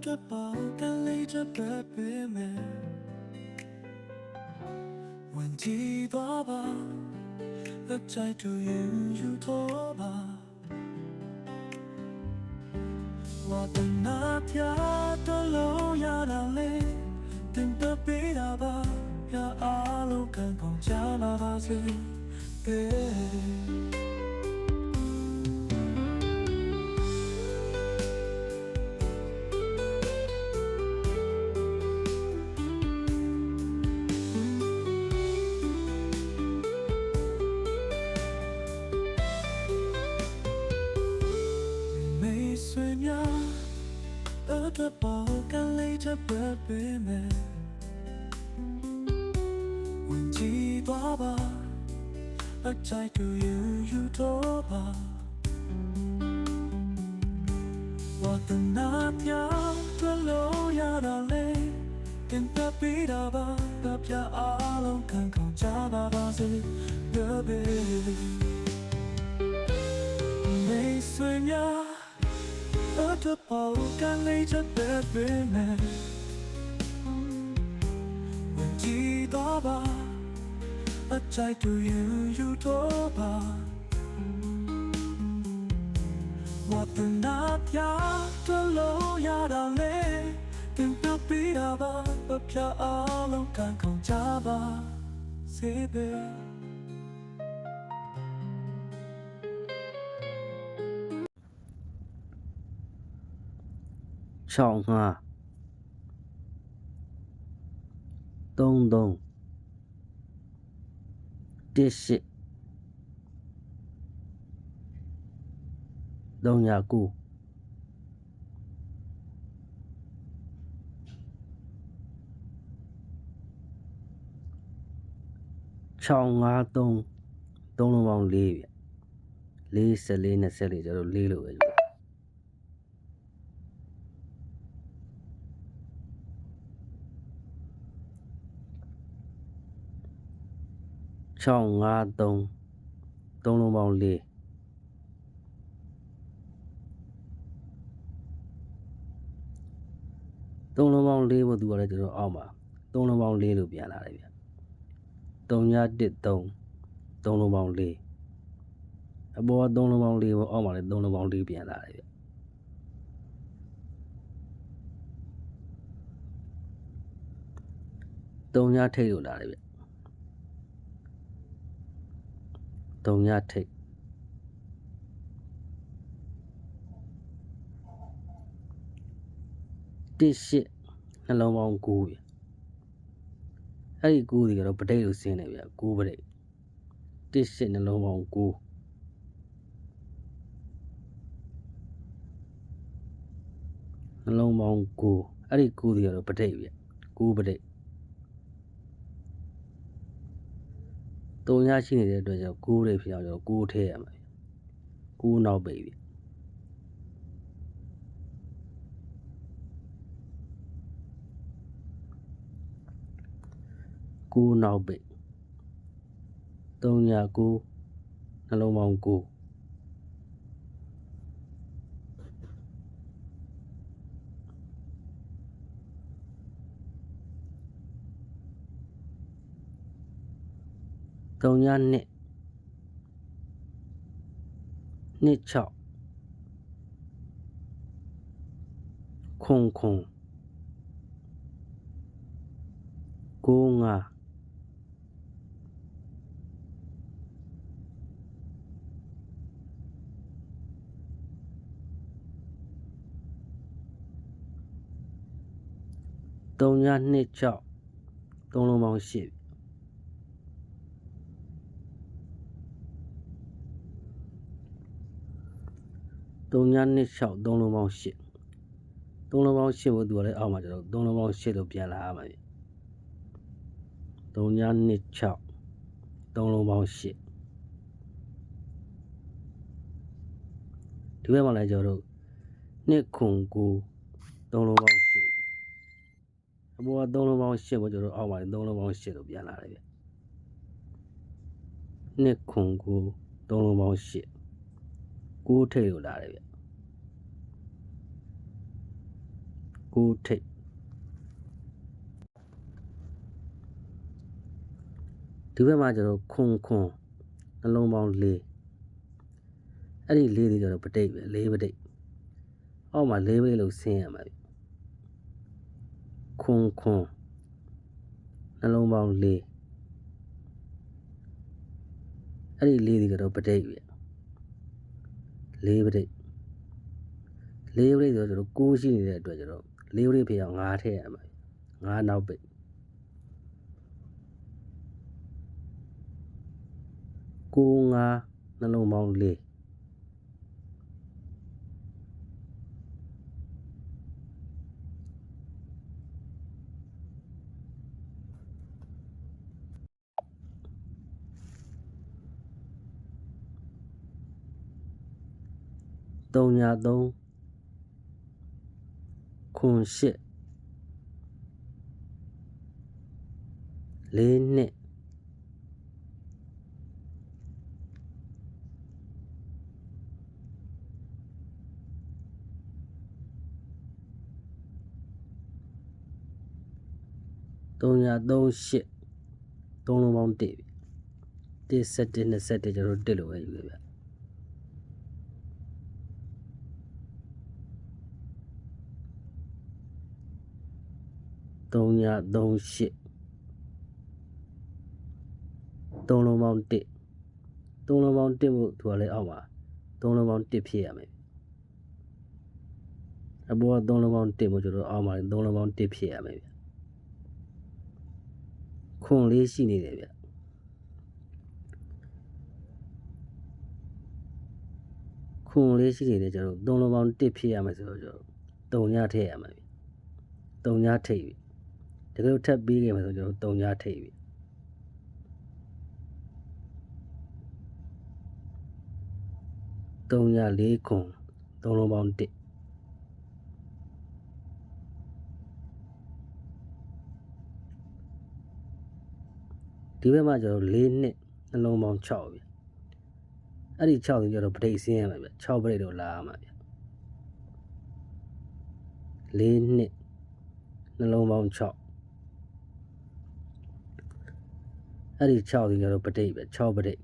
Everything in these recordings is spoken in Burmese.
အတွက်ပါကန်လေးချက်ပဲပေးမယ်ဝင်ကြည့်သွားပါလက်ချိုက်တူရင်ယူတော့ပါဝတ်နာပြတော့လို့ရတာလေတင်တပေးတာပါရအားလုံးခံကောင်းကြလာပါစေ Yeah. တော့ပေါ်ကလေးချပတ်ပေးမယ်ဝင်ကြည့်သွားပါအချိုက်တူယူယူတော့ပါဝတ်တနာပြောင်းထွက်လို့ရတော့လေတင်ပြပေးတာပါတပြအားလုံးခံကောင်းကြပါပါစေ baby မေးဆွေများ Hörte Paul dann later der Bimmel Wenn die da war A Zeit to you, you to bar What the night ya to lo ya da le Tin to be a bar But ya all on can come java Sebe 6ငါ33 18 39 653 3လုံးပေါင်း4ဗျ44 24ကျတော့4လို့ပဲယူ 653 3လုံးပေါင်း4သုံးလုံးပေါင်း၄ဘုသူကလည်းကျွန်တော်အောက်မှာသုံးလုံးပေါင်း၄လို့ပြန်လာတယ်ဗျ3ည1 3သုံးလုံးပေါင်း၄အပေါ်ကသုံးလုံးပေါင်း၄ဘအောက်မှာလည်းသုံးလုံးပေါင်း၄ပြန်လာတယ်ဗျ3ညထိတ်လို့လာတယ်ဗျ 3ညထိတ်တစ်ရှစ်နှလုံးပေါင်း9ဗျအဲ့ဒီ9ဒီကတော့ပဋိတ်လို့ဆင်းတယ်ဗျ9ပဋိတ်တစ်ရှစ်နှလုံးပေါင်း9နှလုံးပေါင်း9အဲ့ဒီ9ဒီကတော့ပဋိတ်ဗျ9ပဋိတ် တုံရရှိနေတဲ့အတွက်ကြောင့်9ပဋိတ်ဖြစ်အောင်ကျွန်တော်9ထည့်ရမှာဗျ9နောက်ပိတ်ဗျ9နောက်ပိတ်3ည9နှလုံးပေါင်း9 3ည2 2 6ခွန်ခွန်9 5 3ည2 6 3လုံးပေါင်း83ည2 6 3လုံးပေါင်း8 3လုံးပေါင်း8ဘုသူကလည်းအောက်မှာကျွန်တော်3လုံးပေါင်း8လို့ပြန်လာရမှာပြီ3ည2 6 3လုံးပေါင်း8ဒီဘက်မှာလည်းကျွန်တော်တို့2ခွန်9 3လုံးပေါင်း8အပေါ်က3လုံးပေါင်း8ကိုကျွန်တော်တို့အောက်မှာ3လုံးပေါင်း8လို့ပြန်လာတယ်ဗျနှစ်ခွန်ကို3လုံးပေါင်း8 9ထိပ်လို့လာတယ်ဗျ9ကိုးထိပ်ဒီဘက်မှာကျတော့ခွန်ခွန်နှလုံးပေါင်း၄အဲ့ဒီ၄တွေကျတော့ပဋိတ်ပဲ၄ပဋိတ်အောက်မှာ၄ပဋိတ်လို့ဆင်းရမှာပြီခွန်ခွန်နှလုံးပေါင်း၄အဲ့ဒီ၄တွေကျတော့ပဋိတ်ပဲ ၄ပဋိတ်၄ပဋိတ်ဆိုတော့ကျွန်တော်ကိုးရှိနေတဲ့အတွက်ကျတော့၄ပဋိတ်ဖြစ်အောင်၅ထည့်ရမှာ၅နောက်ပိတ်ကိုး၅နှလုံးပေါင်း၄ ၃ညာ၃ခွန်၈လေးနှစ်3ညာ3 8သုံးလုံးပေါင်း1ပြီ1 7 21ကျွန်တော်တို့1လို့ပဲယူရဗျ 3ညာ3 8သုံးလုံးပေါင်း1သုံးလုံးပေါင်း1မှုသူကလည်းအောက်မှာသုံးလုံးပေါင်း1ဖြစ်ရမယ်အပေါ်ကသုံးလုံးပေါင်း1မှုကျွန်တော်အောက်မှာသုံးလုံးပေါင်း1ဖြစ်ရမယ်ဗျခွန်လေးရှိနေတယ်ဗျခွန်လေးရှိနေတယ်ကျွန်တော်သုံးလုံးပေါင်း1ဖြစ်ရမယ်ဆိုတော့ကျွန်တော်3ညထည့်ရမှာဗျ3ညထိပ်ပြီ တကယ်လို့ထပ်ပြီးခဲ့မှာဆိုကျွန်တော်3ညထိပ်ပြီ3ည4ခွန်သုံးလုံးပေါင်း1ဒီဘက်မှာကျွန်တော်4နှစ်နှလုံးပေါင်း6ပြီအဲ့ဒီ6ကိုကျွန်တော်ပဋိဆင်းရမှာဗျ6ပဋိတော့လာရမှာဗျ4နှစ်နှလုံးပေါင်း6 အဲ့ဒီ6ကိုကျွန်တော်ပဋိပဲ6ပဋိ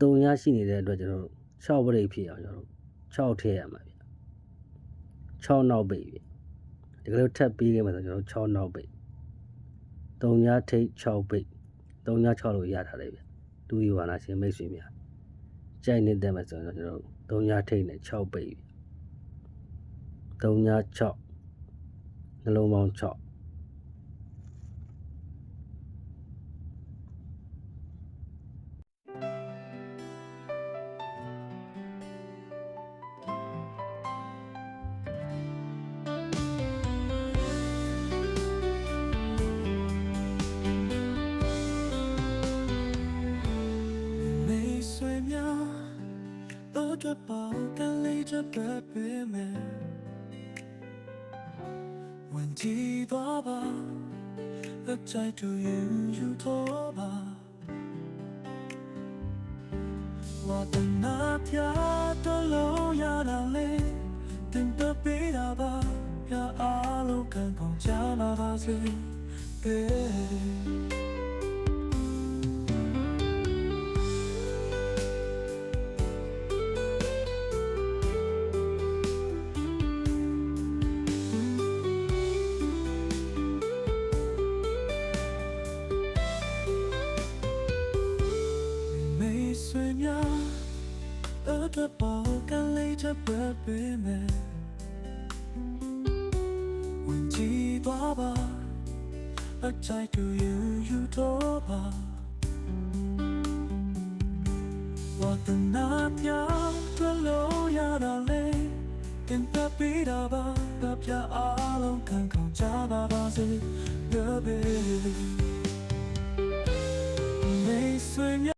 တုံရရှိနေတဲ့အတွက်ကျွန်တော်6ပဋိဖြစ်အောင်ကျွန်တော်6ထည့်ရမှာဗျ6နောက်ပိတ်ဗျဒီကလေးထပ်ပြီးခဲ့မှာဆိုကျွန်တော်6နောက်ပိတ်3ညထိတ်6ပိတ်3ည6လို့ရထားတယ်ဗျတူရီဝါနာရှင်မိတ်ဆွေများကြိုက်နေတဲ့မှာဆိုတော့ကျွန်တော်3ညထိတ်နဲ့6ပိတ်ဗျ3ည6နှလုံးပေါင်း6 တော့ကြပါကလေးချက်ပဲပေးမယ်ဝင်ကြည့်သွားပါလက်ချိုက်တူရင်ယူ ပေမဲ့ဝင်ကြည့်သွားပါအချိုက်တူယူယူတော့ပါဝတ်တနာပြတွေ့လို့ရတာလေသင်ပြပေးတာပါတပြအားလုံးခံကောင်းကြပါပါစေ The baby 没碎